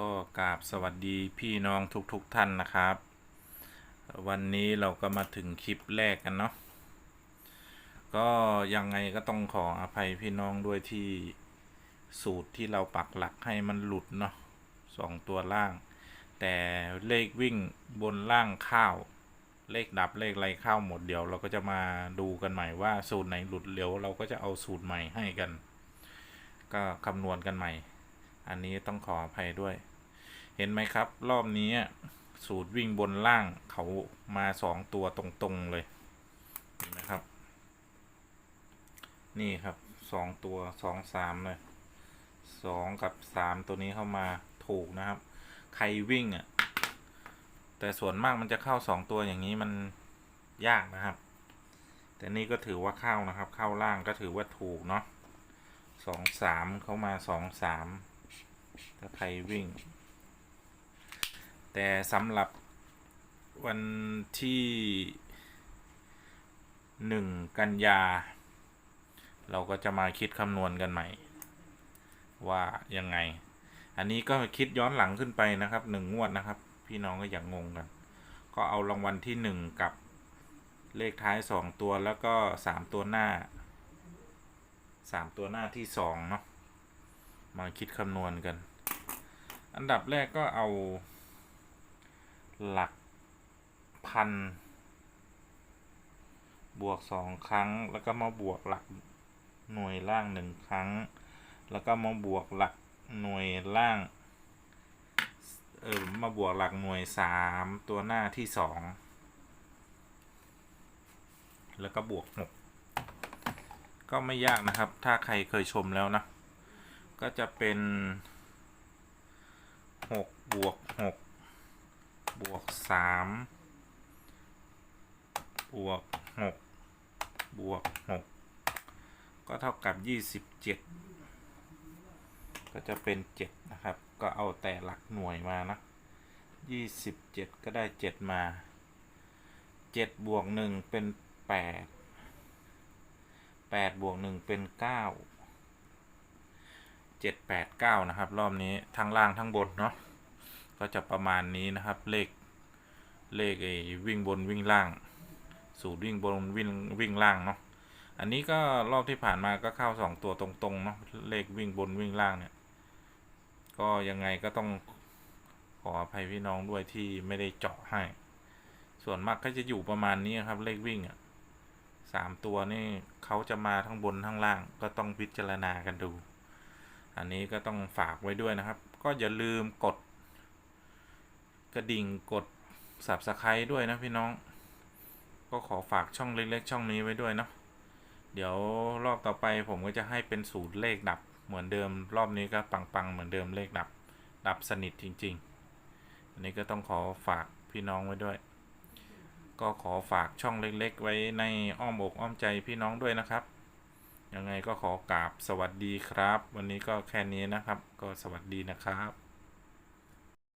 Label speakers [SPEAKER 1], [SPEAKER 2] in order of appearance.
[SPEAKER 1] ก็กราบสวัสดีพี่น้องทุกๆทท่านนะครับ วันนี้เราก็มาถึงคลิปแรกกันเนาะก็ยังไงก็ต้องขออภัยพี่น้องด้วยที่สูตรที่เราปักหลักให้มันหลุดเนาะสองตัวล่าง แต่เลขวิ่งบนล่างข้าว เลขดับเลขไรข้าวหมดเดี๋ยว เราก็จะมาดูกันใหม่ว่าสูตรไหนหลุดเร็วเราก็จะเอาสูตรใหม่ให้กัน ก็คำนวณกันใหม่ อันนี้ต้องขออภัยด้วย เห็นไหมครับ รอบนี้สูตรวิ่งบนล่างเขามาสองตัวตรงๆเลยเห็นไหมครับ นี่ครับสองตัวสองสามเลยสองกับสามตัวนี้เข้ามาถูกนะครับ ใครวิ่งอะ แต่ส่วนมากมันจะเข้าสองตัวอย่างนี้มันยากนะครับ แต่นี่ก็ถือว่าเข้านะครับ เข้าล่างก็ถือว่าถูกเนาะสองสามเข้ามาสองสาม ถ้าใครวิ่ง แต่สำหรับวันที่หนึ่งกันยา เราก็จะมาคิดคำนวณกันใหม่ ว่ายังไง อันนี้ก็คิดย้อนหลังขึ้นไปนะครับหนึ่งงวดนะครับ พี่น้องก็อย่างงงกัน ก็เอารางวัลที่หนึ่งกับเลขท้ายสองตัวแล้วก็สามตัวหน้าสามตัวหน้าที่สองเนาะ มาคิดคำนวณกัน อันดับแรกก็เอา หลักพัน บวกสองครั้ง แล้วก็มาบวกหลักหน่วยล่างหนึ่งครั้ง แล้วก็มาบวกหลักหน่วยล่าง เออมาบวกหลักหน่วยสามตัวหน้าที่สองแล้วก็บวกหกก็ไม่ยากนะครับ ถ้าใครเคยชมแล้วนะ ก็จะเป็นหกบวกหกบวกสามบวกหกบวกหกก็เท่ากับยี่สิบเจ็ดก็จะเป็นเจ็ดนะครับ ก็เอาแต่หลักหน่วยมานะยี่สิบเจ็ดก็ได้เจ็ดมาเจ็ดบวกหนึ่งเป็นแปดแปดบวกหนึ่งเป็นเก้า เจ็ดแปดเก้านะครับ รอบนี้ทั้งล่างทั้งบนเนาะก็จะประมาณนี้นะครับ เลขเลขไอ้วิ่งบนวิ่งล่าง สูตรวิ่งบนวิ่งวิ่งล่างเนาะอันนี้ก็รอบที่ผ่านมาก็เข้าสองตัวตรงๆเนาะเลขวิ่งบนวิ่งล่างเนี่ย ก็ยังไงก็ต้องขออภัยพี่น้องด้วยที่ไม่ได้เจาะให้ ส่วนมากก็จะอยู่ประมาณนี้ครับ เลขวิ่งอะสามตัวนี่เขาจะมาทั้งบนทั้งล่าง ก็ต้องพิจารณากันดู อันนี้ก็ต้องฝากไว้ด้วยนะครับ ก็อย่าลืมกด กระดิ่งกด subscribe ด้วยนะพี่น้อง ก็ขอฝากช่องเล็กๆ ช่องนี้ไว้ด้วยเนาะเดี๋ยวรอบต่อไปผมก็จะให้เป็นสูตรเลขดับเหมือนเดิม รอบนี้ก็ปังๆเหมือนเดิมเลขดับ ดับสนิทจริง ๆ อันนี้ก็ต้องขอฝากพี่น้องไว้ด้วย ก็ขอฝากช่องเล็กๆ ไว้ในอ้อมอกอ้อมใจพี่น้องด้วยนะครับ ยังไงก็ขอกราบสวัสดีครับ วันนี้ก็แค่นี้นะครับ ก็สวัสดีนะครับ